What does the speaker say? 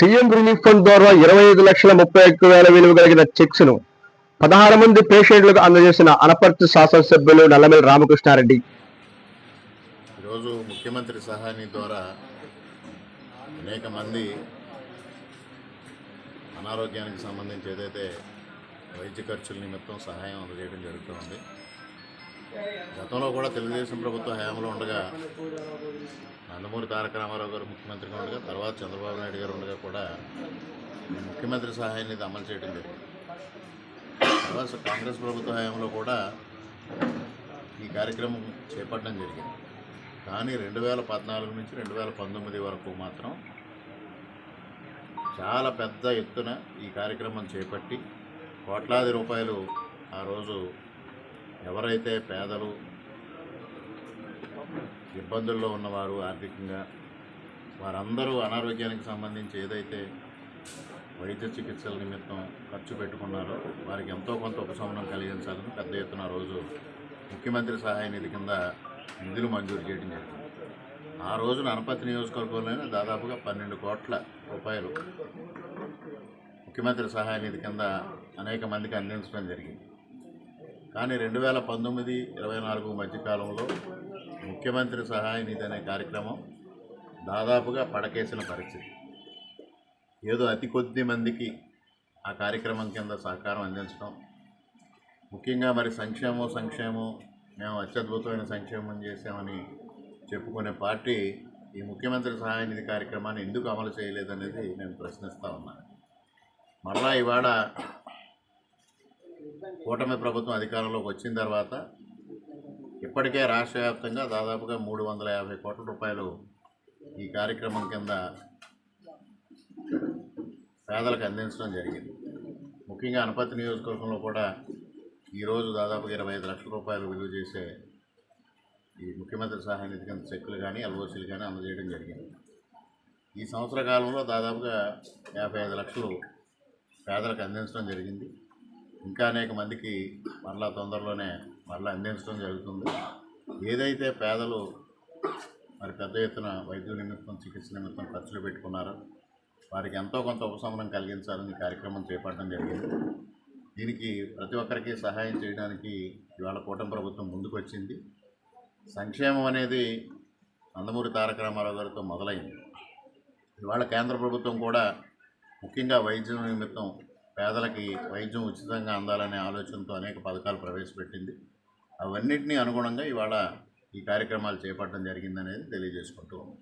CM relief fund ద్వారా ఇరవై ఐదు లక్షల ముప్పై ఒక్క వేల విలువ కలిగిన చెక్స్ను పదహారు మంది పేషెంట్లకు అందజేసిన అనపర్తి శాసనసభ్యులు నల్లమల్లి రామకృష్ణారెడ్డి. ఈరోజు ముఖ్యమంత్రి సహాయ ద్వారా అనేక మంది అనారోగ్యానికి సంబంధించి ఏదైతే వైద్య ఖర్చుల నిమిత్తం సహాయం అందజేయడం జరుగుతుంది. గతంలో కూడా తెలుగుదేశం ప్రభుత్వ హయాంలో ఉండగా నందమూరి తారక రామారావు గారు ముఖ్యమంత్రిగా ఉండగా తర్వాత చంద్రబాబు నాయుడు గారు ఉండగా కూడా ముఖ్యమంత్రి సహాయాన్ని నిధి అమలు చేయడం జరిగింది. తర్వాత కాంగ్రెస్ ప్రభుత్వ హయాంలో కూడా ఈ కార్యక్రమం చేపట్టడం జరిగింది. కానీ రెండు వేల పద్నాలుగు నుంచి రెండు వేల పంతొమ్మిది వరకు మాత్రం చాలా పెద్ద ఎత్తున ఈ కార్యక్రమం చేపట్టి కోట్లాది రూపాయలు ఆ రోజు ఎవరైతే పేదలు ఇబ్బందుల్లో ఉన్నవారు ఆర్థికంగా వారందరూ అనారోగ్యానికి సంబంధించి ఏదైతే వైద్య చికిత్సల నిమిత్తం ఖర్చు పెట్టుకున్నారో వారికి ఎంతో కొంత ఉపశమనం కలిగించాలని పెద్ద ఎత్తున రోజు ముఖ్యమంత్రి సహాయ నిధి కింద నిధులు మంజూరు చేయడం జరిగింది. ఆ రోజున అనపతి నియోజకవర్గంలోనే దాదాపుగా పన్నెండు కోట్ల రూపాయలు ముఖ్యమంత్రి సహాయ నిధి కింద అనేక మందికి అందించడం జరిగింది. కానీ రెండు వేల పంతొమ్మిది ఇరవై నాలుగు మధ్యకాలంలో ముఖ్యమంత్రి సహాయ నిధి అనే కార్యక్రమం దాదాపుగా పడకేసిన పరిస్థితి. ఏదో అతి కొద్ది మందికి ఆ కార్యక్రమం కింద సహకారం అందించడం. ముఖ్యంగా మరి సంక్షేమం సంక్షేమం మేము అత్యద్భుతమైన సంక్షేమం చేసామని చెప్పుకునే పార్టీ ఈ ముఖ్యమంత్రి సహాయ నిధి కార్యక్రమాన్ని ఎందుకు అమలు చేయలేదనేది నేను ప్రశ్నిస్తా ఉన్నాను మరలా ఇవాళ కూటమి ప్రభుత్వం అధికారంలోకి వచ్చిన తర్వాత ఇప్పటికే రాష్ట్ర వ్యాప్తంగా దాదాపుగా మూడు వందల యాభై కోట్ల రూపాయలు ఈ కార్యక్రమం కింద పేదలకు అందించడం జరిగింది. ముఖ్యంగా అనపతి నియోజకవర్గంలో కూడా ఈరోజు దాదాపుగా ఇరవై ఐదు లక్షల రూపాయలు విలువ చేసే ఈ ముఖ్యమంత్రి సహాయ నిధి కింద చెక్కులు కానీ ఎల్ఓసీలు కానీ అందజేయడం జరిగింది. ఈ సంవత్సర కాలంలో దాదాపుగా యాభై ఐదు లక్షలు పేదలకు అందించడం జరిగింది. ఇంకా అనేక మందికి మరలా తొందరలోనే మరలా అందించడం జరుగుతుంది. ఏదైతే పేదలు మరి పెద్ద ఎత్తున వైద్యుల నిమిత్తం చికిత్స నిమిత్తం ఖర్చులు పెట్టుకున్నారో వారికి ఎంతో కొంత ఉపశమనం కలిగించాలని కార్యక్రమం చేపట్టడం జరిగింది. దీనికి ప్రతి ఒక్కరికి సహాయం చేయడానికి ఇవాళ కూటమి ప్రభుత్వం ముందుకు వచ్చింది సంక్షేమం అనేది నందమూరి తారక రామారావు గారితో మొదలైంది. ఇవాళ కేంద్ర ప్రభుత్వం కూడా ముఖ్యంగా వైద్యం నిమిత్తం పేదలకి వైద్యం ఉచితంగా అందాలనే ఆలోచనతో అనేక పథకాలు ప్రవేశపెట్టింది. అవన్నింటినీ అనుగుణంగా ఇవాళ ఈ కార్యక్రమాలు చేపట్టడం జరిగిందనేది తెలియజేసుకుంటూ ఉన్నాం